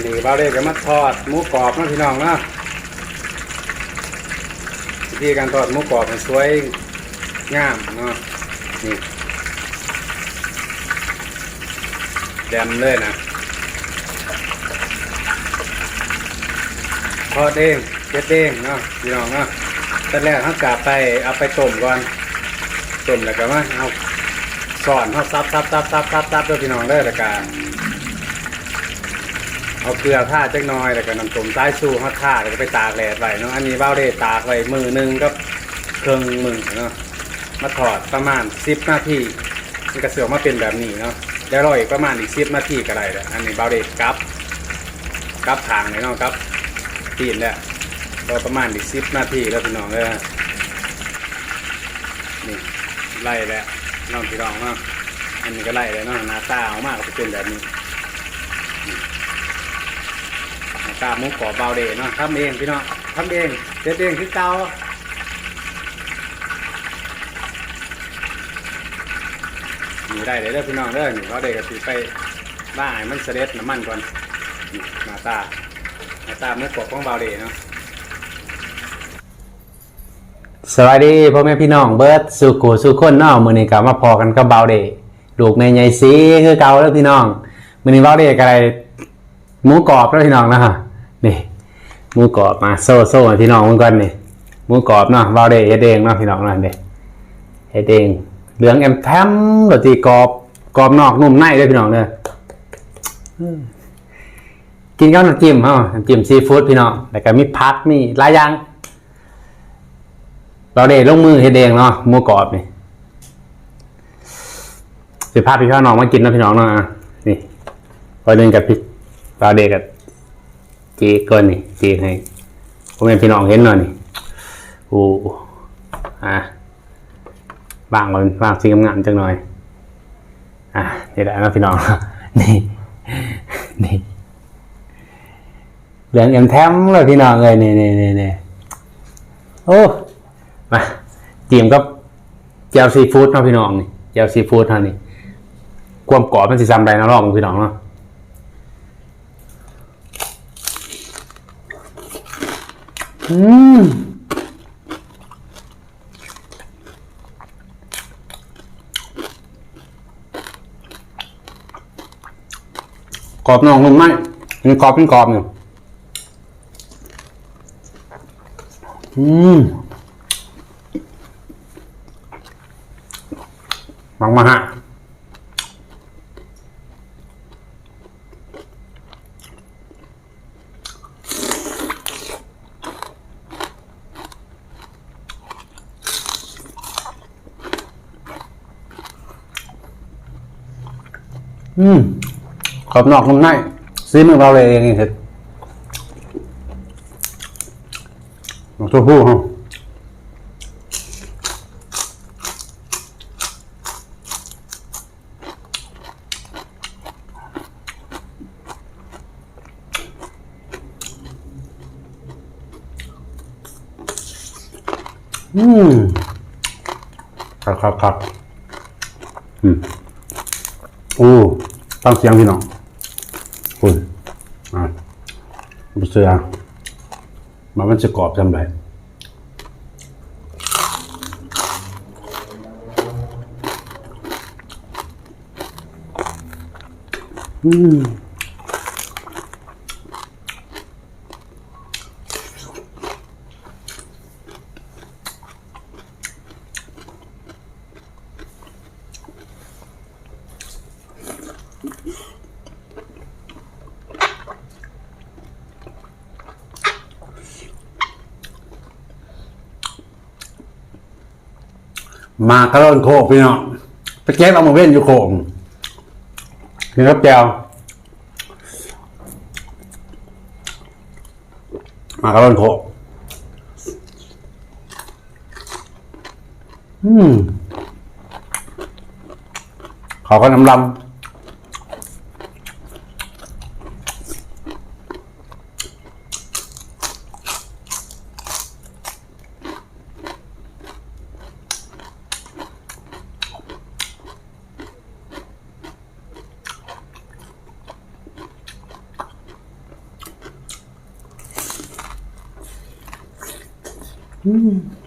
วันนี้เราเรียกกันมาทอดหมูกรอบนะพี่น้องเนาะวิธีการทอดหมูกรอบมันสวยงามเนาะนี่แดมเลยนะทอดเองเจ็ดเองเนาะพี่น้องเนาะตอนแรกเขากลับไปเอาไปต้มก่อนต้มแล้วก็มาเอาสอนเขาซับซับซับซับซับซับด้วยพี่น้องเด้ล้วก็ เอาเกลือท่าจักหน้อยแล้วก็น้ำส้มสายสู้ฮอดท่าแล้วก็ไปตากแดดไว้เนาะอันนี้เบ้าได้ตากไว้มือหนึงก็เครื่องมือเนาะมาถอดประมาณ10นาทีมันก็เสือมาเป็นแบบนี้เนาะแล้วรออีกประมาณอีก10นาทีก็ได้แล้วอันนี้เบ้าได้กลับกลับทางเลยเนาะครับตีนแล้วก็ประมาณอีก10นาทีแล้วพี่น้องเด้อนี่ไล่แล้วน้องพี่น้องเนาะอันนี้ก็ไล่แล้วเนาะหน้าตาออกมาก็จะเป็นแบบนี้ กาหมูกรอบเบาเดเนาะทำเองพี่น้องทำเองเด็ดเองคือเก่านี่ได้เลยเด้อพี่น้องเด้อนี่เราเด็กก็สิไปบ้าให้มันเสด็จน้ำมันก่อนนี่หน้าตาหน้าตาหมูกรอบของเบาเดเนาะสวัสดีพ่อแม่พี่น้องเบิร์ดสุกูสุคนเนาะมื้อนี้ก็มาพอกันกับเบาเดลูกในใหญ่สีคือเก่าแล้วพี่น้องมื้อนี้เบาเดก็ได้หมูกรอบแล้วพี่น้องนะฮะ นี่หมูกรอบมาโซ่โซ่พี่น้องมึงก่อนนี่หมูกรอบเนาะวาเดเฮ็ดเองเนาะพี่น้องนั่นเด้เฮ็ดเองเหลืองแอมแทมโรตีกรอบกรอบนอกนุ่มในเด้อพี่น้องเด้อกินข้าวน้ำจิ้มเฮาน้ำจิ้มซีฟู้ดพี่น้องแล้วก็มีผักมีหลายอย่างเราเดลงมือเฮ็ดเองเนาะหมูกรอบนี่สิพาพี่น้องมากินนะพี่น้องเนาะนี่พอเดินกับพี่ปลาเด็กกับ จีก่อนนี่จีให้ผมเป็นพี่น้องเห็นหน่อยนี่โอ้อะบางก่อนบางสีงามๆจังหน่อย อะนี่แหละนะพี่น้องนี่นี่เหลืองเอ็มแทมเลยพี่น้องเลยนี่นี่นี่นี่โอ้มาจีมกับเจลซีฟู้ดเนาะพี่น้องนี่เจลซีฟู้ดเท่านี้ความกรอบมันสิซ้ำไรนะลองพี่น้องเนาะ อืมกรอบนอกนุ่มไหมมันกรอบเป็นกรอบอยู่อืมมังมาฮะ อืมกรอบนอกนุ่มในซีมือเราเลยเองเห็ดตัวผู้ฮะอืมครับครับครับอืม โอ้ตั้งเสียงพี่น้องคุณอะบุเสือมามันจะกรอบจำไรอืม มากระโดนโคกพี่น้องไปเก็บเอามาเว้นอยู่โคงนี่ครับแจวมากระโดนโคกอืมเขาก็น้ำลำ ย่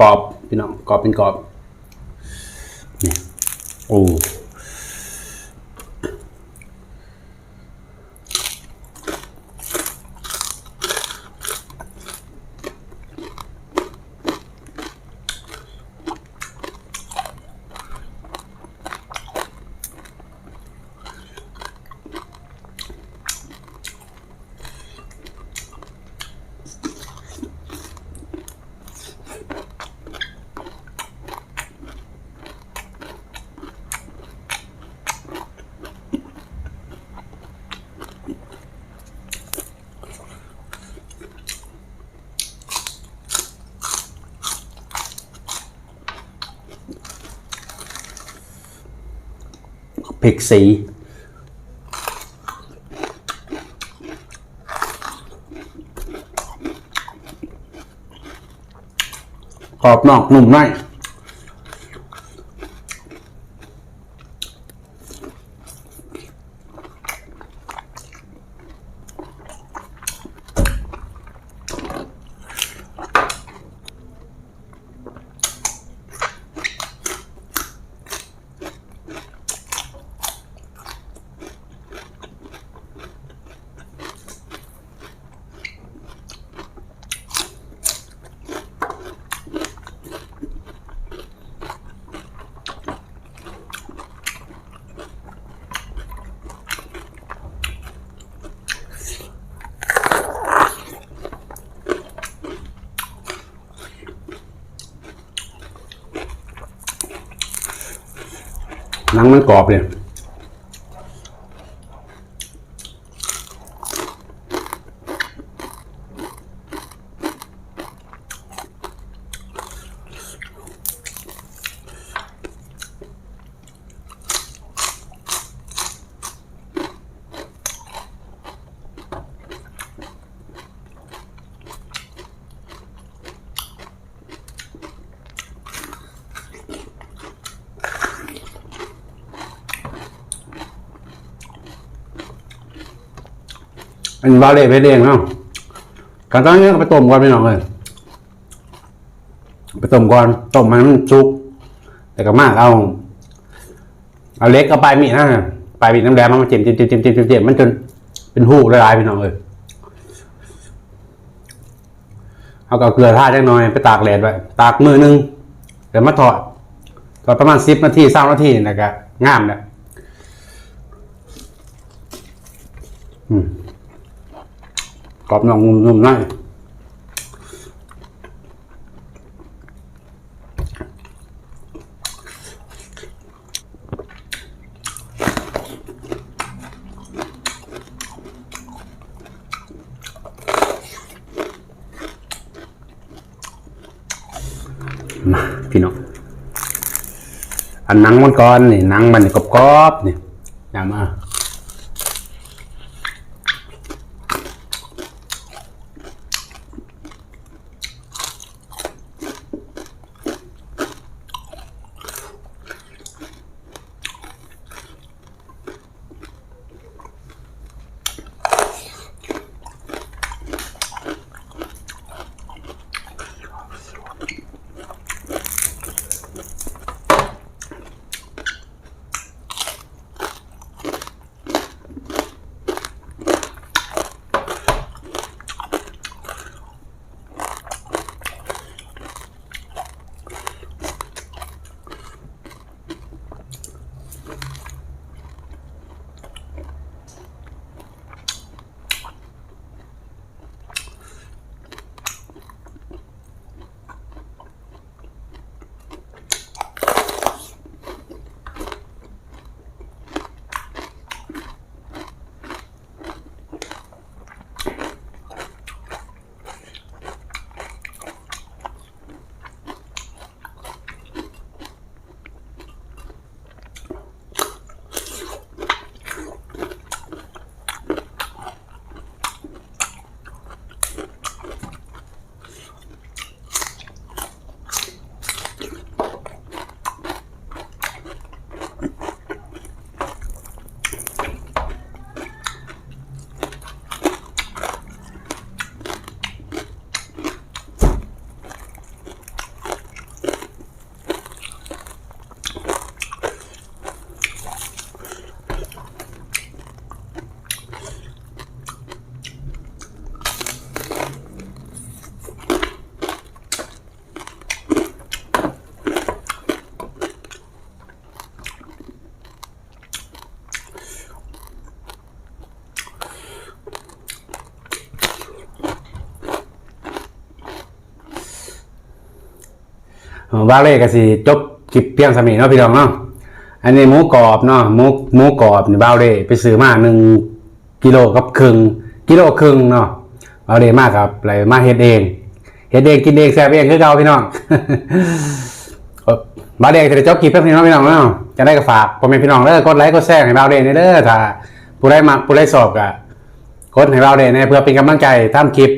กรอบพี่น้องกรอบเป็นกรอบนี่โอ้ พริกสีกรอบนอกนุ่มใน หนังมันกรอบเนี่ย อันนี้บาเล่เพชรเองเนาะการตั้งเนี้ยก็ไปต้มก่อนพี่น้องเลยไปต้มก่อนต้มมันสุก แต่ก็มากเอา เอาเล็กเอาปลายมีดนะปลายมีดน้ำแดงมันมาเจ็มเจ็มเจ็มเจ็มเจ็มเจ็มมันจนเป็นหูละลายพี่น้องเลยเอากับเกลือท่าจังหน่อยไปตากแดดไว้ตากมือหนึงเดี๋ยวมาถอดถอดประมาณสิบนาทีสามนาทีนะก็งามแล้วอืม กรอบนอกนุ่มๆในมาพี่น้องอันนังมันก่อนนี่นังมันกรอบๆนี่อย่ามา ว่าเลยก็สิจบคลิปเพียงสามีเนาะพี่น้องเนาะอันนี้หมูกรอบเนาะหมูหมูกรอบนี่บ่าเด้ไปซื้อมาหนึ่งกิโลกับครึ่งกิโลครึ่งเนาะบ่าเด้มากครับไรมาเฮ็ดเองเฮ็ดเองกินเองแซ่บเองคือเก่าพี่น้องบ่าเด้จะจบคลิปเพียงพี่น้องพี่น้องเนาะจะได้ก็ฝากพ่อแม่พี่น้องเด้อกดไลค์กดแชร์ให้บ่าเด้เด้อถ้าผู้ใดมาผู้ใดสอบก็กดให้บ่าเด้เนยเพื่อเป็นกำลังใจทำคลิป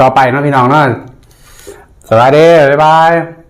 ต่อไปเนาะพี่น้องเนาะสวัสดี บ๊ายบาย